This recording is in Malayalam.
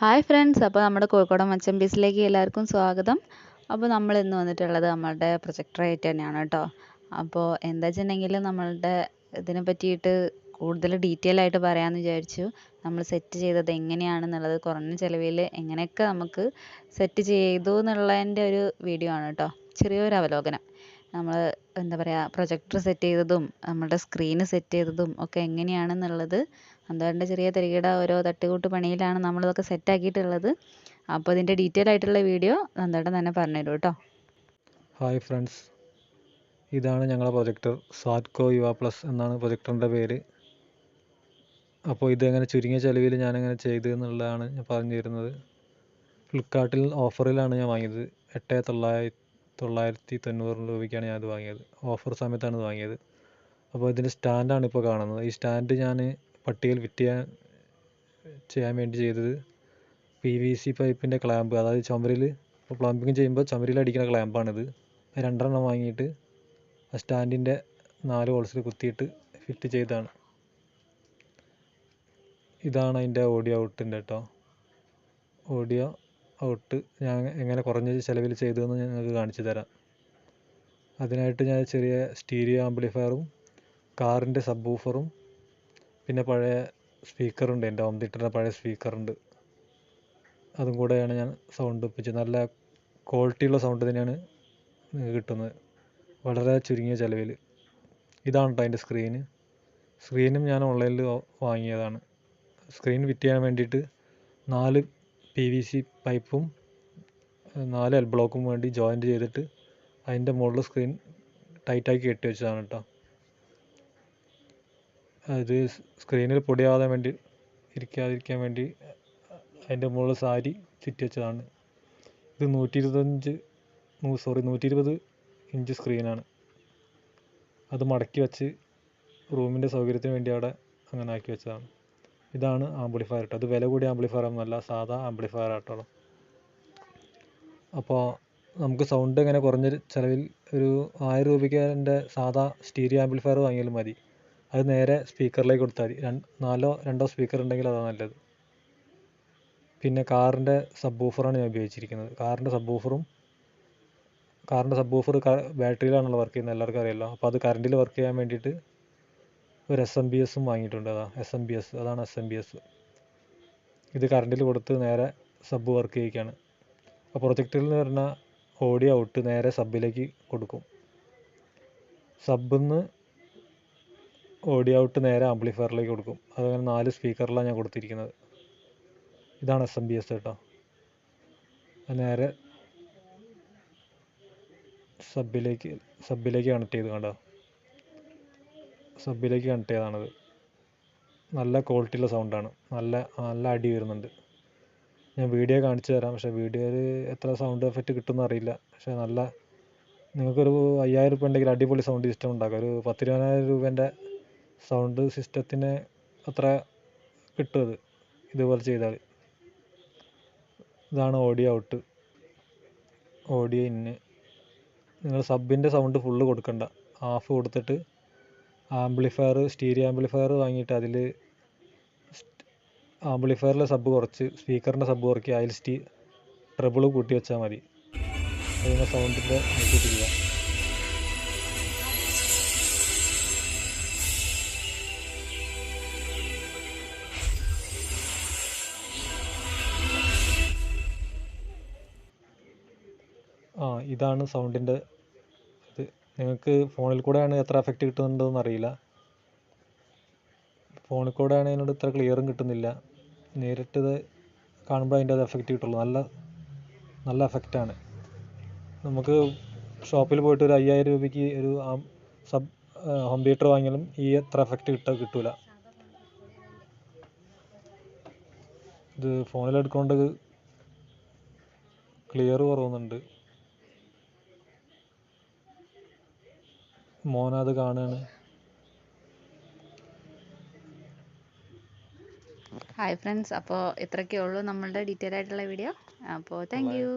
ഹായ് ഫ്രണ്ട്സ് അപ്പോൾ നമ്മുടെ കോഴിക്കോട് മച്ചം പീസിലേക്ക് എല്ലാവർക്കും സ്വാഗതം. അപ്പോൾ നമ്മൾ ഇന്ന് വന്നിട്ടുള്ളത് നമ്മളുടെ പ്രൊജക്ടറായിട്ട് തന്നെയാണ് കേട്ടോ. അപ്പോൾ എന്താ വെച്ചിട്ടുണ്ടെങ്കിൽ നമ്മളുടെ ഇതിനെ പറ്റിയിട്ട് കൂടുതൽ ഡീറ്റെയിൽ ആയിട്ട് പറയാമെന്ന് വിചാരിച്ചു. നമ്മൾ സെറ്റ് ചെയ്തത് എങ്ങനെയാണെന്നുള്ളത് കുറഞ്ഞ ചിലവിൽ എങ്ങനെയൊക്കെ നമുക്ക് സെറ്റ് ചെയ്തു എന്നുള്ളതിന്റെ ഒരു വീഡിയോ ആണ് കേട്ടോ. ചെറിയൊരു അവലോകനം. നമ്മൾ എന്താ പറയുക പ്രൊജക്ടർ സെറ്റ് ചെയ്തതും നമ്മളുടെ സ്ക്രീന് സെറ്റ് ചെയ്തതും ഒക്കെ എങ്ങനെയാണെന്നുള്ളത് നന്ദുവേട്ടന്റെ ചെറിയ തരികിട ഓരോ തട്ടുകൂട്ട് പണിയിലാണ് നമ്മളിതൊക്കെ സെറ്റ് ആക്കിയിട്ടുള്ളത്. അപ്പോൾ ഇതിന്റെ ഡീറ്റെയിൽ ആയിട്ടുള്ള വീഡിയോ നന്ദുവേട്ടൻ തന്നെ പറഞ്ഞുതരും കേട്ടോ. ഹായ് ഫ്രണ്ട്സ് ഇതാണ് ഞങ്ങളുടെ പ്രൊജക്ടർ സാറ്റ്കോ യുവ പ്ലസ് എന്നാണ് പ്രൊജക്ടറിന്റെ പേര്. അപ്പോൾ ഇതെങ്ങനെ ചുരുങ്ങിയ ചെലവിൽ ഞാനെങ്ങനെ ചെയ്തു എന്നുള്ളതാണ് ഞാൻ പറഞ്ഞു തരുന്നത്. ഫ്ലിപ്കാർട്ടിൽ ഓഫറിലാണ് ഞാൻ വാങ്ങിയത്. എട്ട് തൊള്ളായിരത്തി തൊള്ളായിരത്തി തൊണ്ണൂറ് രൂപയ്ക്കാണ് ഞാനത് വാങ്ങിയത്. ഓഫർ സമയത്താണ് വാങ്ങിയത്. അപ്പോൾ ഇതിന്റെ സ്റ്റാൻഡാണ് ഇപ്പോൾ കാണുന്നത്. ഈ സ്റ്റാൻഡ് ഞാൻ പട്ടികയിൽ ഫിറ്റ് ചെയ്യാൻ ചെയ്യാൻ വേണ്ടി ചെയ്തത് പി വി സി പൈപ്പിന്റെ ക്ലാമ്പ് അതായത് ചുമരിൽ ഇപ്പോൾ പ്ലംബിങ് ചെയ്യുമ്പോൾ ചുമരിൽ അടിക്കുന്ന ക്ലാമ്പാണിത് രണ്ടെണ്ണം വാങ്ങിയിട്ട് ആ സ്റ്റാൻഡിന്റെ നാല് ഹോൾസിൽ കുത്തിയിട്ട് ഫിറ്റ് ചെയ്തതാണ്. ഇതാണ് അതിന്റെ ഓഡിയോ ഔട്ടിന്റെ കേട്ടോ ഓഡിയോ ഔട്ട് ഞാൻ എങ്ങനെ കുറഞ്ഞ ചിലവിൽ ചെയ്തു ചെയ്തതെന്ന് ഞങ്ങൾക്ക് കാണിച്ചു തരാം. അതിനായിട്ട് ഞാൻ ചെറിയ സ്റ്റീരിയോ ആംപ്ലിഫയറും കാറിന്റെ സബ് ഊഫറും പിന്നെ പഴയ സ്പീക്കറുണ്ട്. എന്റെ ഹോം തിയേറ്ററിന്റെ പഴയ സ്പീക്കറുണ്ട്. അതും കൂടെയാണ് ഞാൻ സൗണ്ട് ഒപ്പിച്ചത്. നല്ല ക്വാളിറ്റിയുള്ള സൗണ്ട് തന്നെയാണ് കിട്ടുന്നത്. വളരെ ചുരുങ്ങിയ ചിലവിൽ. ഇതാണ് കേട്ടോ അതിന്റെ സ്ക്രീന് സ്ക്രീനും ഞാൻ ഓൺലൈനിൽ വാങ്ങിയതാണ്. സ്ക്രീൻ ഫിറ്റ് ചെയ്യാൻ വേണ്ടിയിട്ട് നാല് പി വി സി പൈപ്പും നാല് എൽ ബ്ലോക്കും വേണ്ടി ജോയിന്റ് ചെയ്തിട്ട് അതിന്റെ മുകളിൽ സ്ക്രീൻ ടൈറ്റാക്കി കെട്ടി വെച്ചതാണ് കേട്ടോ അത് സ്ക്രീനിൽ പൊടിയാവാതെ വേണ്ടി ഇരിക്കാതിരിക്കാൻ വേണ്ടി അതിന്റെ മുകളിൽ സാരി ചുറ്റി വെച്ചതാണ്. ഇത് നൂറ്റി ഇരുപത്തഞ്ച് സോറി നൂറ്റി ഇരുപത് ഇഞ്ച് സ്ക്രീനാണ് അത് മടക്കി വെച്ച് റൂമിന്റെ സൗകര്യത്തിന് വേണ്ടി അവിടെ അങ്ങനെ ആക്കി വെച്ചതാണ്. ഇതാണ് ആംപ്ലിഫയർ കേട്ടോ അത് വില കൂടിയ ആംപ്ലിഫയർ ഒന്നുമല്ല സാധാ ആംപ്ലിഫയർ ആട്ടോ അപ്പോൾ നമുക്ക് സൗണ്ട് ഇങ്ങനെ കുറഞ്ഞ ചിലവിൽ ഒരു ആയിരം രൂപയ്ക്ക് എന്റെ സാധാ സ്റ്റീരിയോ ആംപ്ലിഫയർ വാങ്ങിയാലും മതി. അത് നേരെ സ്പീക്കറിലേക്ക് കൊടുത്താൽ മതി. നാലോ രണ്ടോ സ്പീക്കർ ഉണ്ടെങ്കിൽ അതാണ് നല്ലത്. പിന്നെ കാറിന്റെ സബ് ഊഫറാണ് ഞാൻ ഉപയോഗിച്ചിരിക്കുന്നത്. കാറിന്റെ സബ് ഊഫറും കാറിന്റെ സബ് ഊഫർ ബാറ്ററിയിലാണല്ലോ വർക്ക് ചെയ്യുന്നത്. എല്ലാവർക്കും അറിയാമല്ലോ അപ്പോൾ അത് കറണ്ടിൽ വർക്ക് ചെയ്യാൻ വേണ്ടിയിട്ട് ഒരു എസ് എം ബി എസും വാങ്ങിയിട്ടുണ്ട് അതാ. എസ് എം ബി എസ് അതാണ് എസ് എം ബി എസ് ഇത് കറണ്ടിൽ കൊടുത്ത് നേരെ സബ് വർക്ക് ചെയ്യിക്കുകയാണ് അപ്പോൾ പ്രൊജക്ടറിൽ നിന്ന് വരുന്ന ഓടി ഔട്ട് നേരെ സബിലേക്ക് കൊടുക്കും. സബിൽ നിന്ന് ഓഡിയോ ഔട്ട് നേരെ ആംപ്ലിഫയറിലേക്ക് കൊടുക്കും. അതങ്ങനെ നാല് സ്പീക്കറിലാണ് ഞാൻ കൊടുത്തിരിക്കുന്നത്. ഇതാണ് എസ് എം ബി എസ് കേട്ടോ നേരെ സബിലേക്ക് സബിലേക്ക് കണക്ട് ചെയ്ത് കണ്ടോ? സബിലേക്ക് കണക്ട് ചെയ്തതാണത് നല്ല ക്വാളിറ്റിയുള്ള സൗണ്ടാണ് നല്ല നല്ല അടി വരുന്നുണ്ട്. ഞാൻ വീഡിയോ കാണിച്ചു തരാം. പക്ഷേ വീഡിയോയിൽ എത്ര സൗണ്ട് എഫക്റ്റ് കിട്ടുമെന്ന് അറിയില്ല. പക്ഷേ നല്ല നിങ്ങൾക്കൊരു അയ്യായിരം രൂപ ഉണ്ടെങ്കിൽ അടിപൊളി സൗണ്ട് സിസ്റ്റം ഉണ്ടാക്കാം. ഒരു പത്തിരുപതിനായിരം രൂപേന്റെ സൗണ്ട് സിസ്റ്റത്തിന് അത്ര കിട്ടും അത്. ഇതുപോലെ ചെയ്താൽ. ഇതാണ് ഓഡിയോ ഔട്ട് ഓഡിയോ ഇന്ന് നിങ്ങൾ സബിന്റെ സൗണ്ട് ഫുള്ള് കൊടുക്കണ്ട. ഹാഫ് കൊടുത്തിട്ട് ആംപ്ലിഫയർ സ്റ്റീരിയോ ആംപ്ലിഫയർ വാങ്ങിയിട്ട് അതിൽ ആംപ്ലിഫയറിലെ സബ് കുറച്ച് സ്പീക്കറിന്റെ സബ് കുറയ്ക്കുക അതിൽ സ്റ്റീ ട്രബിൾ കൂട്ടി വെച്ചാൽ മതി. അതിന്റെ സൗണ്ടിന്റെ നോക്കിയിട്ട് ചെയ്യാം ആ ഇതാണ് സൗണ്ടിന്റെ നിങ്ങൾക്ക് ഫോണിൽ കൂടെയാണ് എത്ര എഫക്റ്റ് കിട്ടുന്നുണ്ടെന്ന് അറിയില്ല. ഫോണിൽ കൂടെയാണ് അതിനോട് ഇത്ര ക്ലിയറും കിട്ടുന്നില്ല. നേരിട്ട് ഇത് കാണുമ്പോൾ അതിന്റെ അത് എഫക്റ്റ് കിട്ടുള്ളൂ. നല്ല നല്ല എഫക്റ്റാണ് നമുക്ക് ഷോപ്പിൽ പോയിട്ട് ഒരു അയ്യായിരം രൂപയ്ക്ക് ഒരു സബ് ഹോം തിയേറ്റർ വാങ്ങിയാലും ഈ എത്ര എഫക്റ്റ് കിട്ടുക കിട്ടൂല. ഇത് ഫോണിൽ എടുക്കൊണ്ട് ക്ലിയർ കുറവുന്നുണ്ട്. മോനത് കാണുകയാണ് ഹായ് ഫ്രണ്ട്സ് അപ്പോൾ ഇത്രയൊക്കെ ഉള്ളൂ നമ്മളുടെ ഡീറ്റെയിൽ ആയിട്ടുള്ള വീഡിയോ അപ്പോൾ താങ്ക് യു